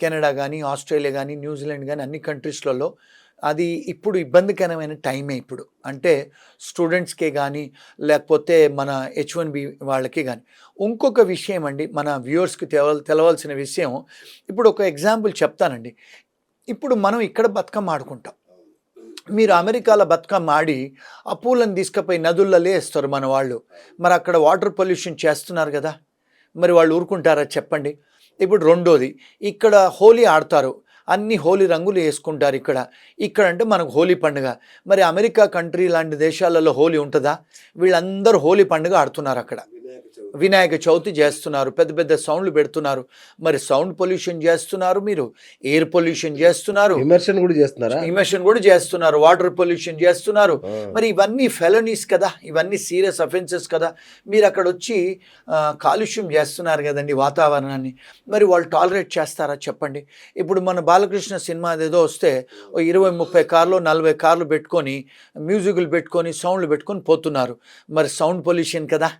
Canada కానీ Australia కానీ New Zealand కానీ అన్ని కంట్రీస్లలో అది ఇప్పుడు ఇబ్బందికరమైన టైమే ఇప్పుడు. అంటే స్టూడెంట్స్కే కానీ లేకపోతే మన హెచ్ వన్ బి వాళ్ళకి కానీ ఇంకొక విషయం అండి మన వ్యూవర్స్కి తెల తెలవాల్సిన విషయం ఇప్పుడు ఒక ఎగ్జాంపుల్ చెప్తానండి. ఇప్పుడు మనం ఇక్కడ బతుకమ్మ ఆడుకుంటాం. మీరు అమెరికాలో బతుకమ్మ ఆడి ఆ పూలను తీసుకుపోయి నదుల్లో వేస్తారు మన వాళ్ళు. మరి అక్కడ వాటర్ పొల్యూషన్ చేస్తున్నారు కదా? మరి వాళ్ళు ఊరుకుంటారా చెప్పండి? ఇప్పుడు రెండోది ఇక్కడ హోలీ ఆడతారు. అన్ని హోలీ రంగులు వేసుకుంటారు ఇక్కడ. ఇక్కడ అంటే మనకు హోలీ పండుగ. మరి అమెరికా కంట్రీ లాంటి దేశాలలో హోలీ ఉంటుందా? వీళ్ళందరూ హోలీ పండుగ ఆడుతున్నారు అక్కడ. వినాయక చవితి. చేస్తున్నారు పెద్ద పెద్ద సౌండ్లు పెడుతున్నారు. మరి సౌండ్ పొల్యూషన్ చేస్తున్నారు మీరు? ఎయిర్ పొల్యూషన్ చేస్తున్నారు? విమర్శన కూడా చేస్తున్నారా? ఇమేషన్ కూడా చేస్తున్నారు వాటర్ పొల్యూషన్ చేస్తున్నారు. మరి ఇవన్నీ ఫెలనీస్ కదా ఇవన్నీ సీరియస్ అఫెన్సెస్ కదా. మీరు అక్కడ వచ్చి కాలుష్యం చేస్తున్నారు కదండి వాతావరణాన్ని. మరి వాళ్ళు టాలరేట్ చేస్తారా చెప్పండి. ఇప్పుడు మన బాలకృష్ణ సినిమా ఏదో వస్తే ఇరవై ముప్పై కార్లు నలభై కార్లు పెట్టుకొని మ్యూజిక్లు పెట్టుకొని సౌండ్లు పెట్టుకొని పోతున్నారు. మరి సౌండ్ పొల్యూషన్ కదా?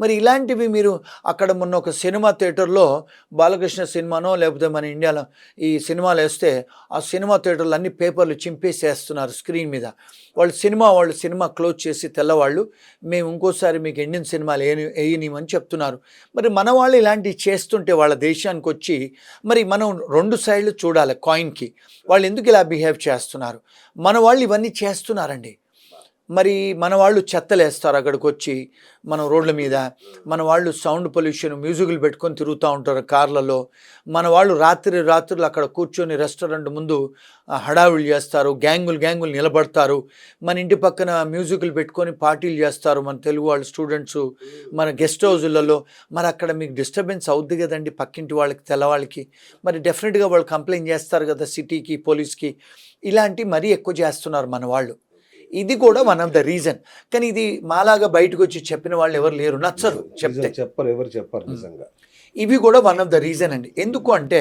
మరి ఇలాంటివి మీరు అక్కడ మొన్న ఒక సినిమా థియేటర్లో బాలకృష్ణ సినిమానో లేకపోతే మన ఇండియాలో ఈ సినిమాలు వేస్తే ఆ సినిమా థియేటర్లు అన్ని పేపర్లు చింపేసేస్తున్నారు స్క్రీన్ మీద. వాళ్ళు సినిమా వాళ్ళు సినిమా క్లోజ్ చేసి తెల్లవాళ్ళు మేము ఇంకోసారి మీకు ఇండియన్ సినిమాలు ఏ వేయనిమని చెప్తున్నారు. మరి మన వాళ్ళు ఇలాంటివి చేస్తుంటే వాళ్ళ దేశానికి వచ్చి మరి మనం రెండు సైడ్లు చూడాలి కాయిన్కి. వాళ్ళు ఎందుకు ఇలా బిహేవ్ చేస్తున్నారు? మన వాళ్ళు ఇవన్నీ చేస్తున్నారండి. మరి మన వాళ్ళు చెత్తలేస్తారు అక్కడికి వచ్చి మన రోడ్ల మీద. మన వాళ్ళు సౌండ్ పొల్యూషన్ మ్యూజిక్లు పెట్టుకొని తిరుగుతూ ఉంటారు కార్లలో. మన వాళ్ళు రాత్రి రాత్రులు అక్కడ కూర్చొని రెస్టారెంట్ ముందు హడావులు చేస్తారు గ్యాంగులు గ్యాంగులు నిలబడతారు. మన ఇంటి పక్కన మ్యూజిక్లు పెట్టుకొని పార్టీలు చేస్తారు మన తెలుగు వాళ్ళు స్టూడెంట్స్ మన గెస్ట్ హౌజులలో. మరి అక్కడ మీకు డిస్టర్బెన్స్ అవుద్ది కదండి పక్కింటి వాళ్ళకి తెల్లవాళ్ళకి మరి డెఫినెట్గా వాళ్ళు కంప్లైంట్ చేస్తారు కదా సిటీకి పోలీస్కి. ఇలాంటి మరీ ఎక్కువ చేస్తున్నారు మన వాళ్ళు. ఇది కూడా వన్ ఆఫ్ ద రీజన్ కానీ ఇది మాలాగా బయటకు వచ్చి చెప్పిన వాళ్ళు ఎవరు లేరు నచ్చరు చెప్తే. చెప్పరు ఎవరు చెప్పరు నిజంగా. ఇవి కూడా వన్ ఆఫ్ ద రీజన్ అండి. ఎందుకు అంటే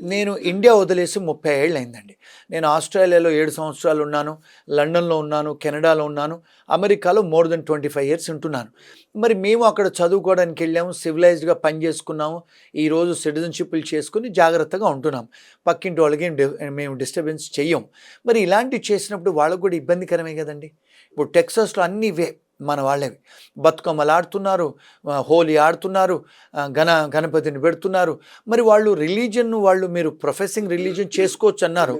నేను ఇండియా వదిలేసి ముప్పై ఏళ్ళు అయిందండి నేను ఆస్ట్రేలియాలో ఏడు సంవత్సరాలు ఉన్నాను లండన్లో ఉన్నాను కెనడాలో ఉన్నాను అమెరికాలో more than twenty five years ఉంటున్నాను. మరి మేము అక్కడ చదువుకోవడానికి వెళ్ళాము సివిలైజ్డ్గా పని చేసుకున్నాము ఈరోజు సిటిజన్షిప్లు చేసుకుని జాగ్రత్తగా ఉంటున్నాం. పక్కింటి వాళ్ళకి మేము డిస్టర్బెన్స్ చెయ్యం. మరి ఇలాంటివి చేసినప్పుడు వాళ్ళకు కూడా ఇబ్బందికరమే కదండి. ఇప్పుడు టెక్సాస్లో అన్నీ వే మన వాళ్ళవి. బతుకమ్మలు ఆడుతున్నారు హోలీ ఆడుతున్నారు గణ గణపతిని పెడుతున్నారు. మరి వాళ్ళు రిలీజన్ వాళ్ళు మీరు ప్రొఫెసింగ్ రిలీజన్ చేసుకోవచ్చు అన్నారు.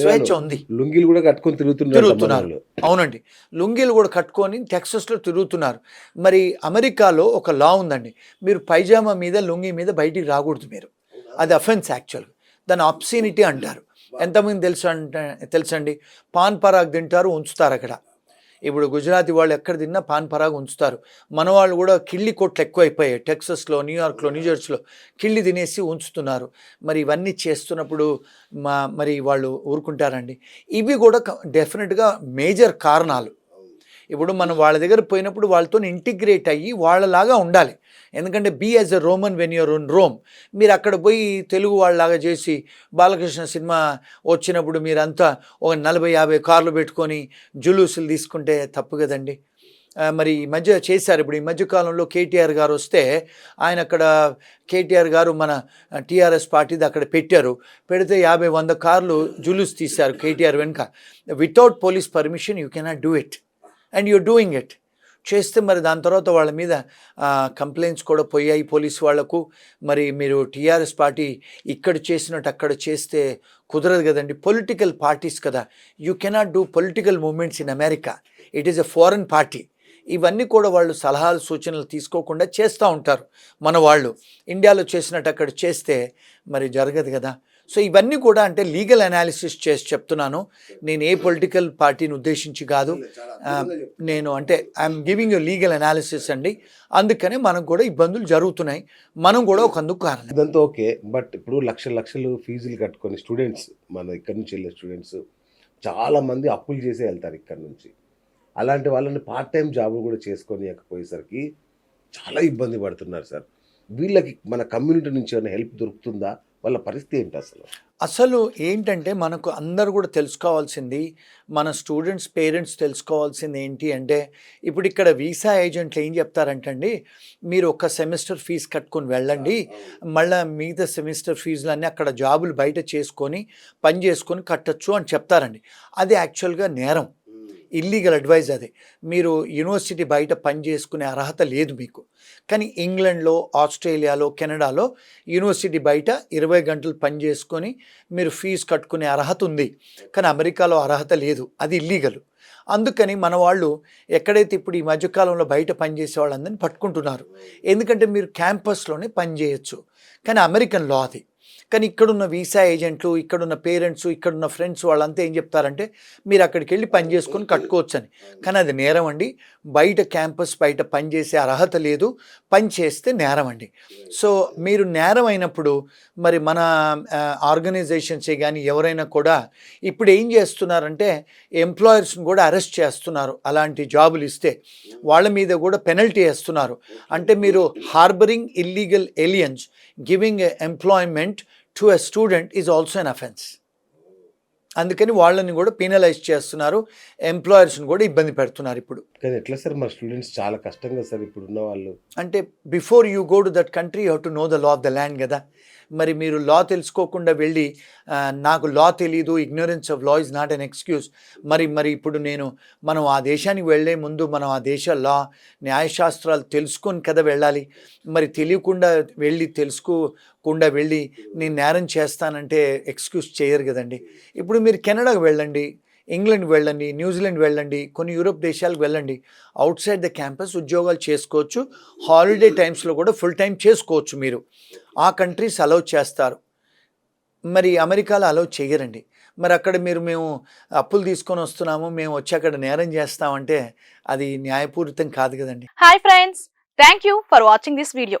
స్వేచ్ఛ ఉంది. లుంగీలు కూడా కట్టుకొని తిరుగుతున్నారు తిరుగుతున్నారు. అవునండి. లుంగీలు కూడా కట్టుకొని టెక్సస్లో తిరుగుతున్నారు. మరి అమెరికాలో ఒక లా ఉందండి. మీరు పైజామా మీద లుంగీ మీద బయటికి రాకూడదు మీరు. అది అఫెన్స్ యాక్చువల్గా. దాన్ని అప్సీనిటీ అంటారు. ఎంతమంది తెలుసు అంటే తెలుసండి? పాన్ పరాగ్ తింటారు ఉంచుతారు అక్కడ. ఇప్పుడు గుజరాతీ వాళ్ళు ఎక్కడ తిన్నా పాన్ పరాగ్ ఉంచుతారు. మన వాళ్ళు కూడా కిళ్ళి కొట్లు ఎక్కువైపోయాయి. టెక్సస్లో న్యూయార్క్లో న్యూజెర్సీలో కిళ్ళి తినేసి ఉంచుతున్నారు. మరి ఇవన్నీ చేస్తున్నప్పుడు మా మరి వాళ్ళు ఊరుకుంటారండి. ఇవి కూడా డెఫినెట్గా మేజర్ కారణాలు. ఇప్పుడు మనం వాళ్ళ దగ్గర పోయినప్పుడు వాళ్ళతో ఇంటిగ్రేట్ అయ్యి వాళ్ళలాగా ఉండాలి. ఎందుకంటే be as a Roman when you're in Rome మీరు అక్కడ పోయి తెలుగు వాళ్ళలాగా చేసి బాలకృష్ణ సినిమా వచ్చినప్పుడు మీరంతా ఒక నలభై యాభై కార్లు పెట్టుకొని జులూసులు తీసుకుంటే తప్పు కదండి. మరి ఈ మధ్య చేశారు. ఇప్పుడు ఈ మధ్య కాలంలో కేటీఆర్ గారు వస్తే ఆయన అక్కడ కేటీఆర్ గారు మన టీఆర్ఎస్ పార్టీది అక్కడ పెట్టారు. పెడితే యాభై వంద కార్లు జులూస్ తీశారు కేటీఆర్ వెనుక. Without police permission you cannot do it and you doing it. చేస్తే మరి దాని తర్వాత వాళ్ళ మీద కంప్లైంట్స్ కూడా పోయాయి పోలీస్ వాళ్ళకు. మరి మీరు టీఆర్ఎస్ పార్టీ ఇక్కడ చేసినట్టు అక్కడ చేస్తే కుదరదు కదండి. పొలిటికల్ పార్టీస్ కదా. You cannot do political movements in America. It is a foreign party. ఇవన్నీ కూడా వాళ్ళు సలహాలు సూచనలు తీసుకోకుండా చేస్తూ ఉంటారు మన వాళ్ళు. ఇండియాలో చేసినట్టు అక్కడ చేస్తే మరి జరగదు కదా. సో ఇవన్నీ కూడా అంటే లీగల్ అనాలిసిస్ చేసి చెప్తున్నాను. నేను ఏ పొలిటికల్ పార్టీని ఉద్దేశించి కాదు. నేను అంటే I'm giving you legal analysis అండి. అందుకనే మనకు కూడా ఇబ్బందులు జరుగుతున్నాయి. మనం కూడా ఒక అందుకు కారణం. ఇదంతా ఓకే. బట్ ఇప్పుడు లక్షల లక్షలు ఫీజులు కట్టుకొని స్టూడెంట్స్ మన ఇక్కడ నుంచి వెళ్ళే స్టూడెంట్స్ చాలా మంది అప్పులు చేసే వెళ్తారు ఇక్కడ నుంచి. అలాంటి వాళ్ళని పార్ట్ టైం జాబ్ కూడా చేసుకొని పోయేసరికి చాలా ఇబ్బంది పడుతున్నారు సార్. వీళ్ళకి మన కమ్యూనిటీ నుంచి ఏమైనా హెల్ప్ దొరుకుతుందా? వాళ్ళ పరిస్థితి ఏంటి అసలు? అసలు ఏంటంటే మనకు అందరు కూడా తెలుసుకోవాల్సింది మన స్టూడెంట్స్ పేరెంట్స్ తెలుసుకోవాల్సింది ఏంటి అంటే ఇప్పుడు ఇక్కడ వీసా ఏజెంట్లు ఏం చెప్తారంటండి మీరు ఒక సెమిస్టర్ ఫీజు కట్టుకొని వెళ్ళండి మళ్ళీ మిగతా సెమిస్టర్ ఫీజులన్నీ అక్కడ జాబులు బయట చేసుకొని పని చేసుకొని కట్టచ్చు అని చెప్తారండి. అది యాక్చువల్గా నేరం. ఇల్లీగల్ అడ్వైజ్ అది. మీరు యూనివర్సిటీ బయట పని చేసుకునే అర్హత లేదు మీకు. కానీ ఇంగ్లాండ్లో ఆస్ట్రేలియాలో కెనడాలో యూనివర్సిటీ బయట ఇరవై గంటలు పని చేసుకొని మీరు ఫీజు కట్టుకునే అర్హత ఉంది. కానీ అమెరికాలో అర్హత లేదు. అది ఇల్లీగల్ అందుకని మన వాళ్ళు ఎక్కడైతే ఇప్పుడు ఈ మధ్యకాలంలో బయట పనిచేసే వాళ్ళందరినీ పట్టుకుంటున్నారు. ఎందుకంటే మీరు క్యాంపస్లోనే పనిచేయచ్చు కానీ అమెరికన్ లా అది. కానీ ఇక్కడున్న వీసా ఏజెంట్లు ఇక్కడున్న పేరెంట్స్ ఇక్కడున్న ఫ్రెండ్స్ వాళ్ళంతా ఏం చెప్తారంటే మీరు అక్కడికి వెళ్ళి పని చేసుకొని కట్టుకోవచ్చు అని కానీ అది నేరం అండి. బయట క్యాంపస్ బయట పని చేసే అర్హత లేదు. పని చేస్తే నేరం అండి. సో మీరు నేరం అయినప్పుడు మరి మన ఆర్గనైజేషన్సే కానీ ఎవరైనా కూడా ఇప్పుడు ఏం చేస్తున్నారంటే ఎంప్లాయర్స్ని కూడా అరెస్ట్ చేస్తున్నారు. అలాంటి జాబులు ఇస్తే వాళ్ళ మీద కూడా పెనల్టీ వేస్తున్నారు. అంటే మీరు harbouring illegal aliens giving employment to a student is also an offence అందుకని వాళ్ళని కూడా పీనలైజ్ చేస్తున్నారు. ఎంప్లాయర్స్ని కూడా ఇబ్బంది పెడుతున్నారు ఇప్పుడు. కానీ ఎట్లా సార్ మన స్టూడెంట్స్ చాలా కష్టంగా సార్ ఇప్పుడు ఉన్న వాళ్ళు? అంటే before you go to that country you to know the law of the land కదా. మరి మీరు లా తెలుసుకోకుండా వెళ్ళి నాకు లా తెలీదు ignorance of law is not an excuse మరి మరి ఇప్పుడు నేను మనం ఆ దేశానికి వెళ్ళే ముందు మనం ఆ దేశ లా న్యాయశాస్త్రాలు తెలుసుకొని కదా వెళ్ళాలి. మరి తెలియకుండా వెళ్ళి తెలుసుకోకుండా వెళ్ళి నేను నేరం చేస్తానంటే ఎక్స్క్యూజ్ చేయరు కదండి. ఇప్పుడు మీరు కెనడాకు వెళ్ళండి. ఇంగ్లాండ్ వెళ్ళండి న్యూజిలాండ్ వెళ్ళండి కొన్ని యూరోప్ దేశాలకు వెళ్ళండి. అవుట్ సైడ్ ద క్యాంపస్ ఉద్యోగాలు చేసుకోవచ్చు హాలిడే టైమ్స్లో కూడా ఫుల్ టైం చేసుకోవచ్చు మీరు. ఆ కంట్రీస్ అలౌ చేస్తారు. మరి అమెరికాలో అలౌ చేయరండి. మరి అక్కడ మీరు మేము అప్పులు తీసుకొని వస్తున్నాము మేము వచ్చి అక్కడ నేరం చేస్తామంటే అది న్యాయపూరితం కాదు కదండి. Hi friends thank you for watching this video